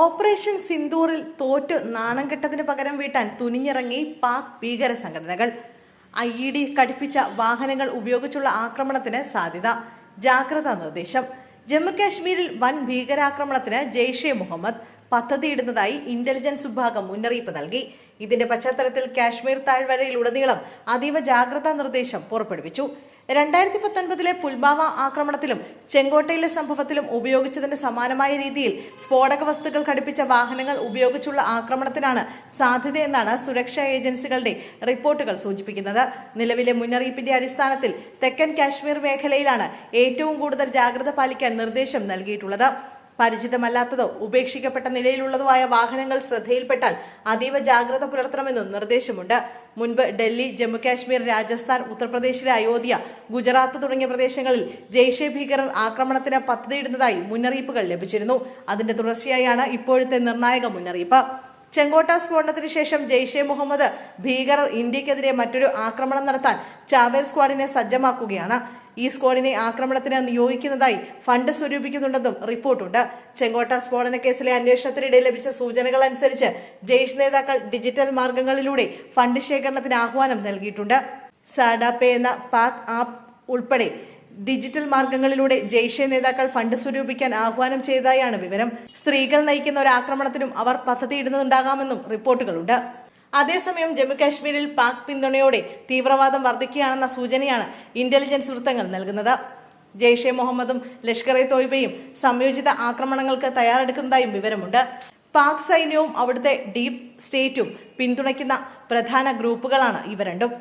Operation സിന്ദൂറിൽ തോറ്റ് നാണം കെട്ടതിന് പകരം വീട്ടാൻ തുനിഞ്ഞിറങ്ങി പാക് ഭീകര സംഘടനകൾ. ഐ ഇ ഡി ഘടിപ്പിച്ച വാഹനങ്ങൾ ഉപയോഗിച്ചുള്ള ആക്രമണത്തിന് സാധ്യത. ജാഗ്രതാ നിർദ്ദേശം. ജമ്മുകാശ്മീരിൽ വൻ ഭീകരാക്രമണത്തിന് ജെയ്ഷെ മുഹമ്മദ് പദ്ധതിയിടുന്നതായി ഇന്റലിജൻസ് വിഭാഗം മുന്നറിയിപ്പ് നൽകി. ഇതിന്റെ പശ്ചാത്തലത്തിൽ കാശ്മീർ താഴ്വരയിലുടനീളം അതീവ ജാഗ്രതാ നിർദ്ദേശം പുറപ്പെടുവിച്ചു. രണ്ടായിരത്തി പത്തൊൻപതിലെ പുൽവാമ ആക്രമണത്തിലും ചെങ്കോട്ടയിലെ സംഭവത്തിലും ഉപയോഗിച്ചതിന് സമാനമായ രീതിയിൽ സ്ഫോടക വസ്തുക്കൾ ഘടിപ്പിച്ച വാഹനങ്ങൾ ഉപയോഗിച്ചുള്ള ആക്രമണത്തിനാണ് സാധ്യതയെന്നാണ് സുരക്ഷാ ഏജൻസികളുടെ റിപ്പോർട്ടുകൾ സൂചിപ്പിക്കുന്നത്. നിലവിലെ മുന്നറിയിപ്പിന്റെ അടിസ്ഥാനത്തിൽ തെക്കൻ കാശ്മീർ മേഖലയിലാണ് ഏറ്റവും കൂടുതൽ ജാഗ്രത പാലിക്കാൻ നിർദ്ദേശം നൽകിയിട്ടുള്ളത്. പരിചിതമല്ലാത്തതോ ഉപേക്ഷിക്കപ്പെട്ട നിലയിലുള്ളതുമായ വാഹനങ്ങൾ ശ്രദ്ധയിൽപ്പെട്ടാൽ അതീവ ജാഗ്രത പുലർത്തണമെന്നും നിർദ്ദേശമുണ്ട്. മുൻപ് ഡൽഹി ജമ്മുകാശ്മീർ രാജസ്ഥാൻ ഉത്തർപ്രദേശിലെ അയോധ്യ ഗുജറാത്ത് തുടങ്ങിയ പ്രദേശങ്ങളിൽ ജെയ്ഷെ ഭീകരർ ആക്രമണത്തിന് പദ്ധതിയിടുന്നതായി മുന്നറിയിപ്പുകൾ ലഭിച്ചിരുന്നു. അതിന്റെ തുടർച്ചയായാണ് ഇപ്പോഴത്തെ നിർണായക മുന്നറിയിപ്പ്. ചെങ്കോട്ട സ്ഫോടനത്തിന് ശേഷം ജെയ്ഷെ മുഹമ്മദ് ഭീകരർ ഇന്ത്യക്കെതിരെ മറ്റൊരു ആക്രമണം നടത്താൻ ചാവേർ സ്ക്വാഡിനെ സജ്ജമാക്കുകയാണ്. ഈ സ്ക്വാഡിനെ ആക്രമണത്തിന് നിയോഗിക്കുന്നതായി ഫണ്ട് സ്വരൂപിക്കുന്നുണ്ടെന്നും റിപ്പോർട്ടുണ്ട്. ചെങ്കോട്ട സ്ഫോടന കേസിലെ അന്വേഷണത്തിനിടെ ലഭിച്ച സൂചനകൾ അനുസരിച്ച് ജയ്ഷ് നേതാക്കൾ ഡിജിറ്റൽ മാർഗങ്ങളിലൂടെ ഫണ്ട് ശേഖരണത്തിന് ആഹ്വാനം നൽകിയിട്ടുണ്ട്. സാഡാപേ എന്ന പാക് ആപ്പ് ഉൾപ്പെടെ ഡിജിറ്റൽ മാർഗങ്ങളിലൂടെ ജെയ്ഷെ നേതാക്കൾ ഫണ്ട് സ്വരൂപിക്കാൻ ആഹ്വാനം ചെയ്തതായാണ് വിവരം. സ്ത്രീകൾ നയിക്കുന്ന ഒരു ആക്രമണത്തിനും അവർ പദ്ധതിയിടുന്നുണ്ടാകാമെന്നും റിപ്പോർട്ടുകളുണ്ട്. അതേസമയം ജമ്മുകാശ്മീരിൽ പാക് പിന്തുണയോടെ തീവ്രവാദം വർദ്ധിക്കുകയാണെന്ന സൂചനയാണ് ഇന്റലിജൻസ് വൃത്തങ്ങൾ നൽകുന്നത്. ജെയ്ഷെ മുഹമ്മദും ലഷ്കർ എ തോയ്ബയും സംയോജിത ആക്രമണങ്ങൾക്ക് തയ്യാറെടുക്കുന്നതായും വിവരമുണ്ട്. പാക് സൈന്യവും അവിടുത്തെ ഡീപ് സ്റ്റേറ്റും പിന്തുണയ്ക്കുന്ന പ്രധാന ഗ്രൂപ്പുകളാണ് ഇവ രണ്ടും.